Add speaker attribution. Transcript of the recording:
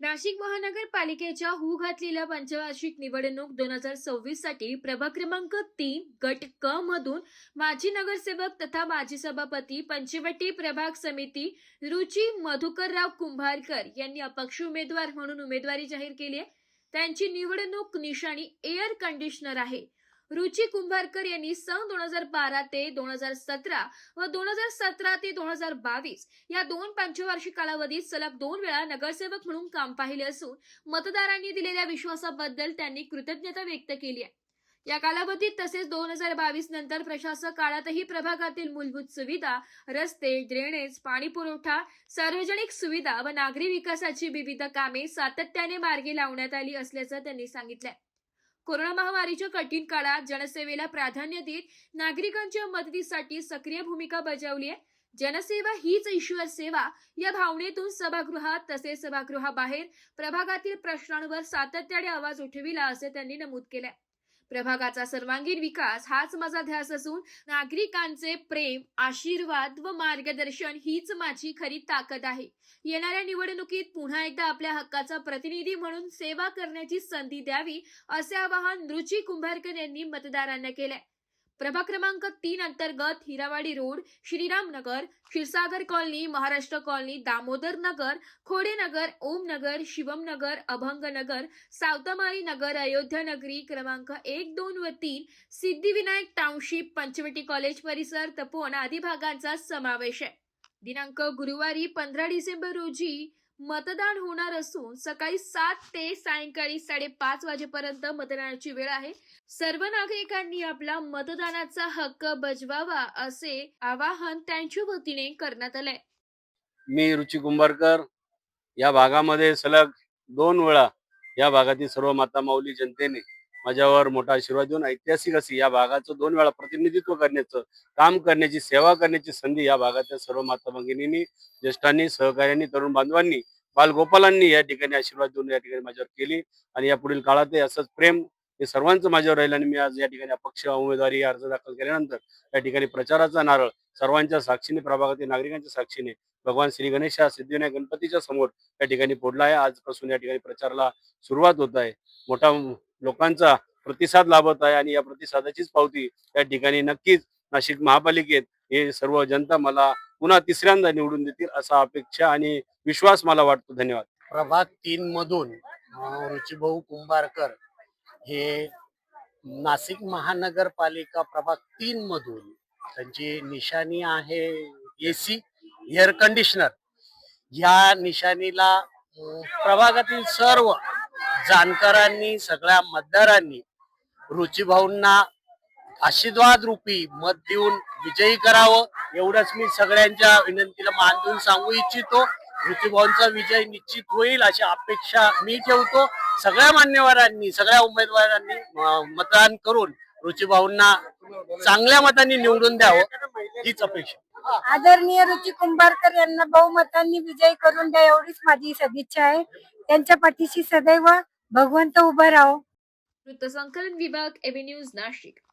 Speaker 1: नाशिक महानगरपालिकेच्या हू घातलेल्या पंचवार्षिक निवडणूक दोन हजार सव्वीससाठी प्रभाग क्रमांक तीन गट क मधून माजी नगरसेवक तथा माजी सभापती पंचवटी प्रभाग समिती रुची मधुकरराव कुंभारकर यांनी अपक्ष उमेदवार म्हणून उमेदवारी जाहीर केली आहे. त्यांची निवडणूक निशाणी एअर कंडिशनर आहे. रुची कुंभारकर यांनी सन दोन हजार बारा ते दोन हजार सतरा व दोन हजार सतरा ते दोन हजार बावीस या दोन पंचवार्षिक कालावधीत सलग दोन वेळा नगरसेवक म्हणून काम पाहिले असून मतदारांनी दिलेल्या विश्वासाबद्दल त्यांनी कृतज्ञता व्यक्त केली आहे. या कालावधीत तसेच दोन हजार बावीस नंतर प्रशासक काळातही प्रभागातील मूलभूत सुविधा रस्ते ड्रेनेज पाणी पुरवठा सार्वजनिक सुविधा व नागरी विकासाची विविध कामे सातत्याने मार्गी लावण्यात आली असल्याचं त्यांनी सांगितलंय. कोरोना महामारीच्या कठीण काळात जनसेवेला प्राधान्य देत नागरिकांच्या मदतीसाठी सक्रिय भूमिका बजावली आहे. जनसेवा हीच ईश्वर सेवा या भावनेतून सभागृहात तसेच सभागृहाबाहेर प्रभागातील प्रश्नांवर सातत्याने आवाज उठविला असे त्यांनी नमूद केले प्रभागाचा सर्वांगीण विकास हाच माझा ध्यास असून नागरिकांचे प्रेम आशीर्वाद व मार्गदर्शन हीच माझी खरी ताकद आहे. येणाऱ्या निवडणुकीत पुन्हा एकदा आपल्या हक्काचा प्रतिनिधी म्हणून सेवा करण्याची संधी द्यावी असे आवाहन रुची कुंभारकर यांनी मतदारांना केलंय. प्रभाग क्रमांक तीन अंतर्गत Hirawadi road Shriram Nagar Kshirsagar colony Maharashtra colony Damodar Nagar Khode Nagar Om Nagar Shivam Nagar Abhang Nagar Savatamari Nagar Ayodhya नगरी क्रमांक एक दोन व तीन सिद्धिविनायक टाउनशिप पंचवटी कॉलेज परिसर तपोवन आदी भागांचा समावेश आहे. दिनांक गुरुवारी पंधरा डिसेंबर रोजी मतदान होणार असून सकाळी सात ते सायंकाळी साडेपाच वाजेपर्यंत मतदानाची वेळ आहे. सर्व नागरिकांनी आपला मतदानाचा हक्क बजवावा असे आवाहन त्यांच्या वतीने करण्यात आलंय.
Speaker 2: मी रुची कुंभारकर. या भागामध्ये सलग दोन वेळा या भागातील सर्व माता माऊली जनतेने माझ्यावर मोठा आशीर्वाद देऊन ऐतिहासिक असे या भागाचं दोन वेळा प्रतिनिधित्व करण्याचं काम करण्याची सेवा करण्याची संधी या भागातल्या सर्व माता भगिनींनी ज्येष्ठांनी सहकार्यांनी तरुण बांधवांनी बालगोपालांनी या ठिकाणी आशीर्वाद देऊन या ठिकाणी माझ्यावर केली. आणि या पुढील काळात असंच प्रेम हे सर्वांचं माझ्यावर राहील आणि मी आज या ठिकाणी अपक्ष उमेदवारी अर्ज दाखल केल्यानंतर या ठिकाणी प्रचाराचा नारळ सर्वांच्या साक्षीने प्रभागातील नागरिकांच्या साक्षीने भगवान श्री गणेश सिद्धिविनायक गणपतीच्या समोर या ठिकाणी फोडला आहे. आजपासून या ठिकाणी प्रचाराला सुरुवात होत आहे. मोठा लोकांचा प्रतिसाद लाभत आहे आणि या प्रतिसादाचीच पावती या ठिकाणी नक्कीच नाशिक महापालिकेत हे सर्व जनता मला पुन्हा तिसऱ्यांदा निवडून देतील असा अपेक्षा आणि विश्वास मला वाटतो. धन्यवाद.
Speaker 3: प्रभाग तीन मधून अं, रुचिभाऊ कुंभारकर हे नाशिक महानगरपालिका प्रभाग तीन मधून त्यांची निशाणी आहे एसी एअर कंडिशनर या निशाणीला प्रभागातील सर्व जाणकारांनी सगळ्या मतदारांनी रुचीभाऊंना आशीर्वाद रूपी मत देऊन विजयी करावं एवढंच मी सगळ्यांच्या विनंतीला मान देऊन सांगू इच्छितो. ऋतुभाऊंचा विजय निश्चित होईल अशी अपेक्षा मी ठेवतो. सगळ्या मान्यवरांनी सगळ्या उमेदवारांनी मतदान करून रुचिभाऊंना चांगल्या मतांनी निवडून द्यावं हीच अपेक्षा.
Speaker 4: आदरणीय रुची कुंभारकर यांना बहुमतांनी विजयी करून द्या एवढीच माझी सदिच्छा आहे. त्यांच्या पाठीशी सदैव ભગવંત ઊભા રહો.
Speaker 1: સંકલન વિભાગ એવી ન્યૂઝ નાશિક.